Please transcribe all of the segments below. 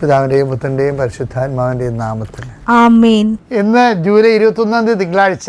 പിതാവിന്റെയും പുത്രന്റെയും പരിശുദ്ധാത്മാവിന്റെയും നാമത്തിൽ. ഇന്ന് ജൂലൈ ഇരുപത്തി ഒന്നാം തീയതി തിങ്കളാഴ്ച.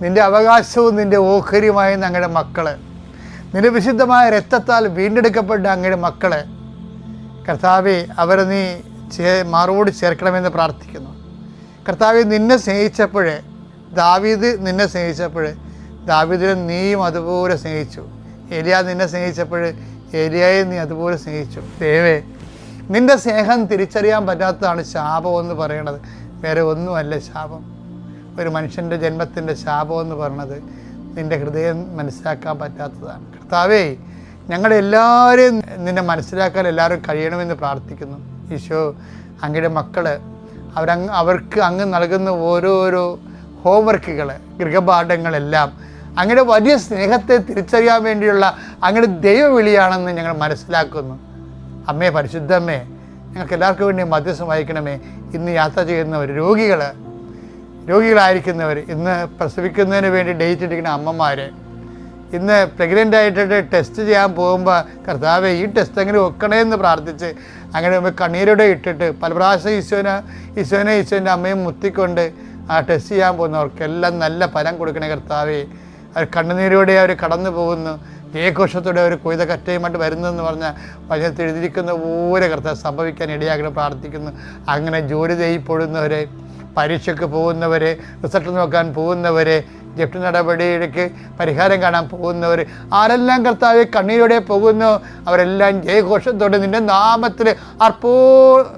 നിന്റെ അവകാശവും നിന്റെ ഓഹരിയുമായ ഞങ്ങളുടെ മക്കൾ നിന്റെ വിശുദ്ധമായ രക്തത്താൽ വീണ്ടെടുക്കപ്പെട്ട അങ്ങയുടെ മക്കൾ കർത്താവെ അവരെ നീ ചേ മറുപടി ചേർക്കണമെന്ന് പ്രാർത്ഥിക്കുന്നു. കർത്താവെ നിന്നെ സ്നേഹിച്ചപ്പോൾ ദാവീദ് നിന്നെ സ്നേഹിച്ചപ്പോൾ ദാവീദിനെ നീയും അതുപോലെ സ്നേഹിച്ചു. എലിയ നിന്നെ സ്നേഹിച്ചപ്പോൾ എലിയായെ നീ അതുപോലെ സ്നേഹിച്ചു. ദേവേ നിന്റെ സ്നേഹം തിരിച്ചറിയാൻ പറ്റാത്തതാണ് ശാപം എന്ന് പറയണത് വേറെ ഒന്നുമല്ല ശാപം. ഒരു മനുഷ്യന്റെ ജന്മത്തിന്റെ ശാപം എന്ന് പറയണത് നിന്റെ ഹൃദയം മനസ്സിലാക്കാൻ പറ്റാത്തതാണ്. കർത്താവേ ഞങ്ങളെല്ലാവരെയും നിന്നെ മനസ്സിലാക്കാൻ എല്ലാവരും കഴിയണമെന്ന് പ്രാർത്ഥിക്കുന്നു. ഈശോ അങ്ങയുടെ മക്കൾ അവരങ്ങ് അവർക്ക് അങ്ങ് നൽകുന്ന ഓരോരോ ഹോംവർക്കുകൾ ഗൃഹപാഠങ്ങളെല്ലാം അങ്ങയുടെ വലിയ സ്നേഹത്തെ തിരിച്ചറിയാൻ വേണ്ടിയുള്ള അങ്ങയുടെ ദൈവവിളിയാണെന്ന് ഞങ്ങൾ മനസ്സിലാക്കുന്നു. അമ്മേ പരിശുദ്ധമ്മേ ഞങ്ങൾക്ക് എല്ലാവർക്കും വേണ്ടി മധ്യസ്ഥം വഹിക്കണമേ. ഇന്ന് യാത്ര ചെയ്യുന്ന ഒരു രോഗികൾ രോഗികളായിരിക്കുന്നവർ ഇന്ന് പ്രസവിക്കുന്നതിന് വേണ്ടി ഡേറ്റ് ഇട്ടിരിക്കുന്ന അമ്മമാർ ഇന്ന് പ്രഗ്നന്റ് ആയിട്ടിട്ട് ടെസ്റ്റ് ചെയ്യാൻ പോകുമ്പോൾ കർത്താവെ ഈ ടെസ്റ്റ് എങ്ങനെ വെക്കണേ എന്ന് പ്രാർത്ഥിച്ച് അങ്ങനെ കണ്ണീരോടെ ഇട്ടിട്ട് പല പ്രാവശ്യം ഈശോനെ ഈശോനെ ഈശോന്റെ അമ്മയും മുത്തിക്കൊണ്ട് ആ ടെസ്റ്റ് ചെയ്യാൻ പോകുന്നവർക്കെല്ലാം നല്ല ഫലം കൊടുക്കണേ കർത്താവേ. അവർ കണ്ണുനീരോടെ അവർ കടന്നു പോകുന്നു. ജയഘോഷത്തോടെ അവർ കൊയ്ത കറ്റയുമായിട്ട് വരുന്നതെന്ന് പറഞ്ഞാൽ വചനത്തിൽ എഴുതിയിരിക്കുന്ന പോലെ കർത്താവ് സംഭവിക്കാൻ ഇടയാക്കണം പ്രാർത്ഥിക്കുന്നു. അങ്ങനെ ജോലി ചെയ്യപ്പെടുന്നവരെ പരീക്ഷയ്ക്ക് പോകുന്നവരെ റിസൾട്ട് നോക്കാൻ പോകുന്നവരെ ജപ്തി നടപടിയിലേക്ക് പരിഹാരം കാണാൻ പോകുന്നവർ ആരെല്ലാം കർത്താവ് കണ്ണീരോടെ പോകുന്നു അവരെല്ലാം ജയഘോഷത്തോടെ നിന്റെ നാമത്തിൽ അർപ്പോ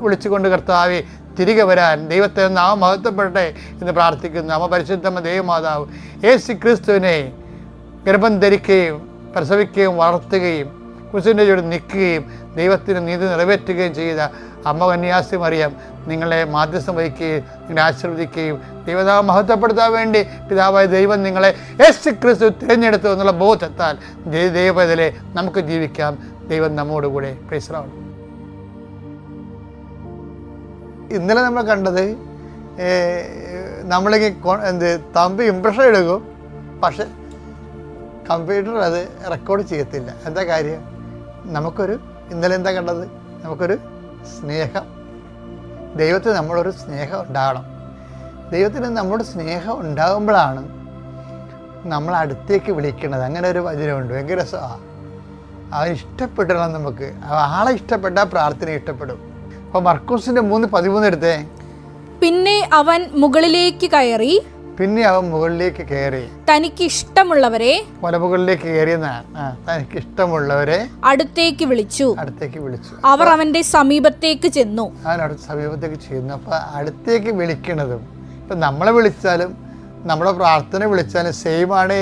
വിളിച്ചുകൊണ്ട് കർത്താവ് തിരികെ വരാൻ ദൈവത്തെ നാം മഹത്വപ്പെടട്ടെ എന്ന് പ്രാർത്ഥിക്കുന്നു. അമ്മ പരിശുദ്ധമ്മ ദൈവമാതാവ് യേശു ക്രിസ്തുവിനെ ഗർഭം ധരിക്കുകയും പ്രസവിക്കുകയും വളർത്തുകയും കുരിശിന്റെ ചുവട് നിൽക്കുകയും ദൈവത്തിന് നീതി നിറവേറ്റുകയും ചെയ്ത അമ്മ കന്യാസി മറിയാം നിങ്ങളെ മാധ്യസ്ഥം വഹിക്കുകയും നിങ്ങളെ ആശീർവദിക്കുകയും ദൈവതാവ് മഹത്വപ്പെടുത്താൻ വേണ്ടി പിതാവായ ദൈവം നിങ്ങളെ യേശു ക്രിസ്തു തിരഞ്ഞെടുത്തു എന്നുള്ള ബോധത്താൽ ദൈവത്തിലെ നമുക്ക് ജീവിക്കാം. ദൈവം നമ്മോടുകൂടെ. പ്രേസറാവണം ഇന്നലെ നമ്മൾ കണ്ടത് നമ്മളിങ്ങനെ എന്ത് തമ്പ് ഇമ്പ്രഷൻ എടുക്കും. പക്ഷെ കമ്പ്യൂട്ടർ അത് റെക്കോർഡ് ചെയ്യത്തില്ല. എന്താ കാര്യം? നമുക്കൊരു ഇന്നലെ എന്താ കണ്ടത്? നമുക്കൊരു സ്നേഹം. ദൈവത്തിന് നമ്മളൊരു സ്നേഹം ഉണ്ടാകണം ദൈവത്തിന് നമ്മുടെ സ്നേഹം ഉണ്ടാകുമ്പോഴാണ് നമ്മൾ അടുത്തേക്ക് വിളിക്കുന്നത് അങ്ങനെ ഒരു വചനമുണ്ട്. ഭയങ്കര രസമാണ് അവൻ ഇഷ്ടപ്പെടണം നമുക്ക് ആളെ ഇഷ്ടപ്പെട്ടാൽ പ്രാർത്ഥന ഇഷ്ടപ്പെടും. അപ്പോൾ മർക്കൂസിന്റെ മൂന്ന് പതിമൂന്ന് എടുത്തേ. പിന്നെ അവൻ മുകളിലേക്ക് കയറി പിന്നെ അവൻ മുകളിലേക്ക് കയറി. തനിക്ക് ഇഷ്ടമുള്ളവരെ മലമുകളിലേക്ക് കയറിയെന്നാണ് തനിക്ക് ഇഷ്ടമുള്ളവരെ അടുത്തേക്ക് വിളിച്ചു. അടുത്തേക്ക് വിളിച്ചു. അവർ അവന്റെ സമീപത്തേക്ക് ചെന്നു. അവൻ അടുത്ത സമീപത്തേക്ക് ചെയ്യുന്നു അപ്പൊ അടുത്തേക്ക് വിളിക്കണതും ഇപ്പൊ നമ്മളെ വിളിച്ചാലും നമ്മളെ പ്രാർത്ഥന വിളിച്ചാലും സെയിം ആണ്.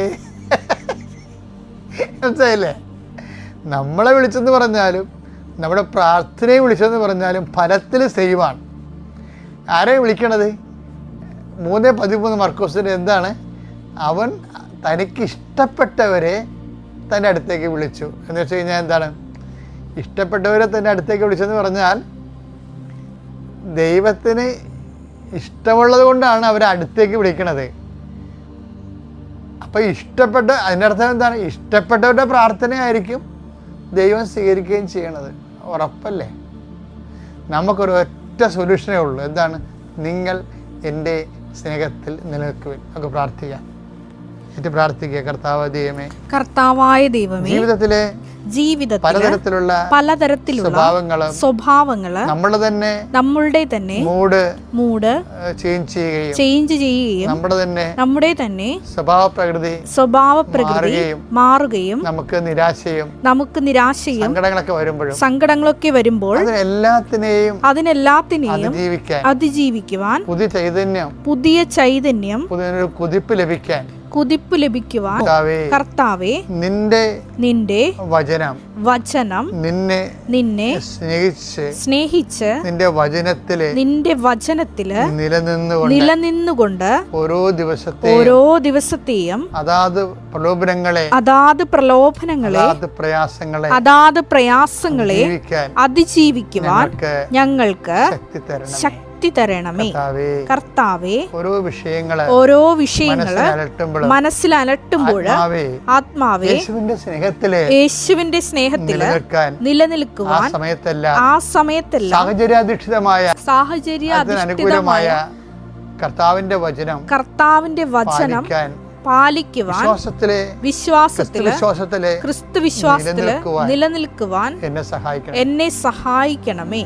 മനസ്സിലായില്ലേ? നമ്മളെ വിളിച്ചെന്ന് പറഞ്ഞാലും നമ്മുടെ പ്രാർത്ഥനയെ വിളിച്ചെന്ന് പറഞ്ഞാലും ഫലത്തിൽ സെയിമാണ് ആരെയും വിളിക്കണത്? മൂന്ന് പതിമൂന്ന് മർക്കോസിന് എന്താണ്? അവൻ തനിക്ക് ഇഷ്ടപ്പെട്ടവരെ തന്റെ അടുത്തേക്ക് വിളിച്ചു. എന്ന് വെച്ച് കഴിഞ്ഞാൽ എന്താണ്? ഇഷ്ടപ്പെട്ടവരെ തന്റെ അടുത്തേക്ക് വിളിച്ചെന്ന് പറഞ്ഞാൽ ദൈവത്തിന് ഇഷ്ടമുള്ളത് കൊണ്ടാണ് അവരെ അടുത്തേക്ക് വിളിക്കണത്. അപ്പോൾ ഇഷ്ടപ്പെട്ട അതിന്റെ അർത്ഥം എന്താണ്? ഇഷ്ടപ്പെട്ടവരുടെ പ്രാർത്ഥനയായിരിക്കും ദൈവം സ്വീകരിക്കുകയും ചെയ്യണത്. ഉറപ്പല്ലേ? നമുക്കൊരു ഒറ്റ സൊല്യൂഷനേ ഉള്ളൂ. എന്താണ്? നിങ്ങൾ എന്റെ സ്നേഹത്തിൽ നിലനിൽക്കുവിൻ. നമുക്ക് പ്രാർത്ഥിക്കാം. എന്നിട്ട് പ്രാർത്ഥിക്കുക. കർത്താവ് ദൈവമേ കർത്താവായ ദൈവമേ ജീവിതത്തിലെ ജീവിതത്തിൽ പലതരത്തിലുള്ള പലതരത്തിലുള്ള സ്വഭാവങ്ങളും സ്വഭാവങ്ങൾ നമ്മുടെ തന്നെ നമ്മളുടെ തന്നെ മൂഡ് മൂഡ് ചേഞ്ച് ചെയ്യുകയും ചേഞ്ച് ചെയ്യുകയും നമ്മുടെ തന്നെ നമ്മുടെ തന്നെ സ്വഭാവ പ്രകൃതി സ്വഭാവ പ്രകൃതി മാറുകയും നമുക്ക് നിരാശയും നമുക്ക് നിരാശയും സങ്കടങ്ങളൊക്കെ വരുമ്പോഴും സങ്കടങ്ങളൊക്കെ വരുമ്പോൾ അതിനെല്ലാത്തിനെയും അതിനെല്ലാത്തിനെയും അതിജീവിക്കാൻ അതിജീവിക്കുവാൻ പുതിയ ചൈതന്യം പുതിയ ചൈതന്യം പുതിയൊരു കുതിപ്പ് ലഭിക്കാൻ കുതിപ്പ് ലഭിക്കുവാൻ കർത്താവേ നിന്റെ നിന്റെ വചനം വചനം നിന്നെ നിന്നെ സ്നേഹിച്ച് സ്നേഹിച്ച് നിന്റെ വചനത്തിൽ നിന്റെ വചനത്തിൽ നിലനിന്നുകൊണ്ട് നിലനിന്നുകൊണ്ട് ഓരോ ദിവസത്തെ ഓരോ ദിവസത്തെയും അതാത് പ്രലോഭനങ്ങളെ അതാത് പ്രലോഭനങ്ങളെ അതാത് പ്രയാസങ്ങളെ അതാത് പ്രയാസങ്ങളെ അതിജീവിക്കുവാൻ ഞങ്ങൾക്ക് ഞങ്ങൾക്ക് ശക്തി ശക്തി തരണമേ കർത്താവേ ഓരോ വിഷയങ്ങൾ ഓരോ വിഷയങ്ങൾ മനസ്സിൽ അലട്ടുമ്പോൾ ആത്മാവേ യേശുവിന്റെ സ്നേഹത്തിൽ യേശുവിന്റെ സ്നേഹത്തിൽ നിലനിൽക്കുവാൻ സമയത്തെല്ലാം ആ സമയത്തെല്ലാം സാഹചര്യാധിഷ്ഠിതമായ സാഹചര്യാധിഷ്ഠിതമായ കർത്താവിന്റെ വചനം കർത്താവിന്റെ വചനം പാലിക്കുവാൻ വിശ്വാസത്തിലെ വിശ്വാസത്തിലെ വിശ്വാസത്തിലെ ക്രിസ്തു വിശ്വാസത്തിലെ നിലനിൽക്കുവാൻ നിലനിൽക്കുവാൻ എന്നെ സഹായിക്കണം. എന്നെ സഹായിക്കണമേ.